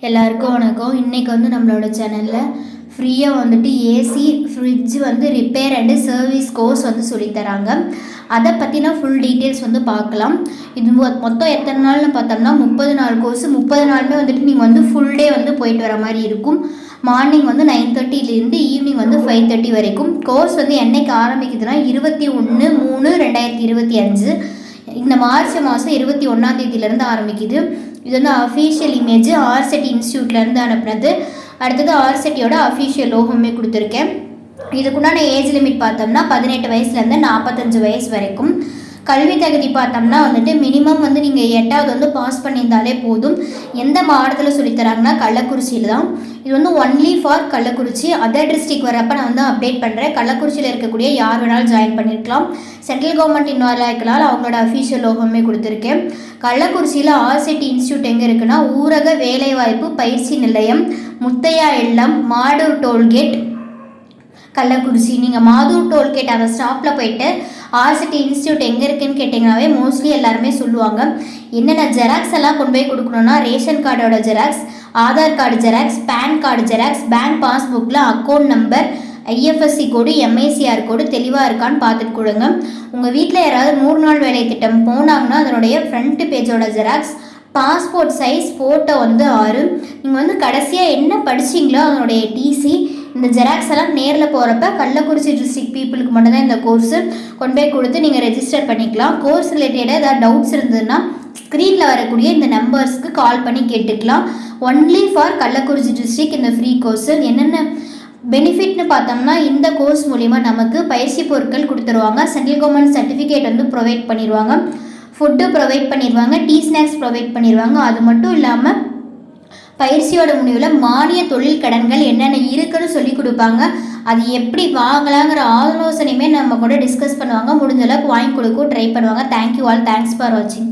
எல்லாருக்கும் வணக்கம். இன்றைக்கி வந்து நம்மளோட சேனலில் ஃப்ரீயாக வந்துட்டு ஏசி ஃப்ரிட்ஜ் வந்து ரிப்பேர் அண்டு சர்வீஸ் கோர்ஸ் வந்து சொல்லித்தராங்க அதை பற்றினா ஃபுல் டீட்டெயில்ஸ் வந்து பார்க்கலாம் இது மொ- மொத்தம் எத்தனை நாள்னு பார்த்தோம்னா முப்பது நாள் கோர்ஸ் முப்பது நாளுமே வந்துட்டு நீங்கள் வந்து ஃபுல் டே வந்து போயிட்டு வர மாதிரி இருக்கும். மார்னிங் வந்து நைன் தேர்ட்டிலேருந்து ஈவினிங் வந்து ஃபைவ் தேர்ட்டி வரைக்கும். கோர்ஸ் வந்து என்னைக்கு ஆரம்பிக்குதுன்னா இருபத்தி ஒன்று மூணு ரெண்டாயிரத்தி இருபத்தி அஞ்சு. இந்த மார்ச் மாதம் இருபத்தி ஒன்றாம் தேதியிலேருந்து ஆரம்பிக்குது. இது வந்து அஃபீஷியல் இமேஜ் ஆர்செட் இன்ஸ்டியூட்லேருந்து அனுப்புனது. அடுத்தது ஆர்செட்டியோட அஃபீஷியல் லோகமே கொடுத்துருக்கேன். இதுக்குண்டான ஏஜ் லிமிட் பார்த்தோம்னா பதினெட்டு வயசுலேருந்து நாற்பத்தஞ்சு வயசு வரைக்கும். கல்வி தகுதி பார்த்தோம்னா வந்துட்டு மினிமம் வந்து நீங்கள் எட்டாவது வந்து பாஸ் பண்ணியிருந்தாலே போதும். எந்த மாவட்டத்தில் சொல்லித்தராங்கன்னா கள்ளக்குறிச்சியில் தான் இது வந்து only for Kallakurichi. Other district வரப்போ நான் வந்து அப்டேட் பண்ணுறேன் கள்ளக்குறிச்சியில் இருக்கக்கூடிய யார் வேணாலும் ஜாயின் பண்ணியிருக்கலாம் சென்ட்ரல் கவர்மெண்ட் இன்வால்வ் ஆகிக்கலாம் அவங்களோட அஃபீஷியல் லோகமே கொடுத்துருக்கேன். கள்ளக்குறிச்சியில் ஆர்சிட்டி இன்ஸ்டியூட் எங்கே இருக்குன்னா ஊரக வேலைவாய்ப்பு பயிற்சி நிலையம் முத்தையா இல்லம் மாடூர் டோல்கேட் கள்ளக்குறிச்சி. நீங்கள் மாதூர் டோல்கேட் அந்த ஸ்டாப்பில் போயிட்டு ஆர்சிட்டி இன்ஸ்டியூட் எங்கே இருக்குன்னு கேட்டிங்கனாவே மோஸ்ட்லி எல்லாருமே சொல்லுவாங்க. என்னென்ன ஜெராக்ஸ் எல்லாம் கொண்டு போய் கொடுக்கணும்னா ரேஷன் கார்டோட xerox Aadhaar card xerox PAN card xerox bank பாஸ்புக்கில் account number IFSC code MICR code தெளிவாக இருக்கான்னு பார்த்துட்டு கொடுங்க. உங்கள் வீட்டில் யாராவது நூறு நாள் வேலை திட்டம் போனாங்கன்னா அதனுடைய ஃப்ரண்ட் பேஜோட ஜெராக்ஸ் பாஸ்போர்ட் சைஸ் ஃபோட்டோ வந்து ஆறு. நீங்கள் வந்து கடைசியாக என்ன படிச்சிங்களோ அதனுடைய டிசி இந்த ஜெராக்ஸ் எல்லாம் நேரில் போகிறப்ப கள்ளக்குறிச்சி டிஸ்ட்ரிக்ட் பீப்புளுக்கு மட்டும்தான் இந்த கோர்ஸு கொண்டு போய் கொடுத்து நீங்கள் ரெஜிஸ்டர் பண்ணிக்கலாம். கோர்ஸ் ரிலேட்டடாக ஏதாவது டவுட்ஸ் இருந்ததுன்னா ஸ்க்ரீனில் வரக்கூடிய இந்த நம்பர்ஸ்க்கு கால் பண்ணி கேட்டுக்கலாம். ஒன்லி ஃபார் கள்ளக்குறிச்சி டிஸ்ட்ரிக்ட் இந்த ஃப்ரீ கோர்ஸு என்னென்ன பெனிஃபிட்னு பார்த்தோம்னா இந்த கோர்ஸ் மூலிமா நமக்கு பயிற்சி பொருட்கள் கொடுத்துருவாங்க. சென்ட்ரல் கவர்மெண்ட் சர்டிஃபிகேட் வந்து ப்ரொவைட் பண்ணிடுவாங்க ஃபுட்டு ப்ரொவைட் பண்ணிடுவாங்க டீ ஸ்நாக்ஸ் ப்ரொவைட் பண்ணிடுவாங்க அது மட்டும் இல்லாமல் பயிற்சியோட முடிவில் மானிய தொழில் கடன்கள் என்னென்ன இருக்குன்னு சொல்லி கொடுப்பாங்க. அது எப்படி வாங்கலாங்கிற ஆலோசனையுமே நம்ம கூட டிஸ்கஸ் பண்ணுவாங்க. முடிஞ்ச அளவுக்கு வாங்கி கொடுக்கும் ட்ரை பண்ணுவாங்க. தேங்க்யூ ஆல் தேங்க்ஸ் ஃபார் வாட்சிங்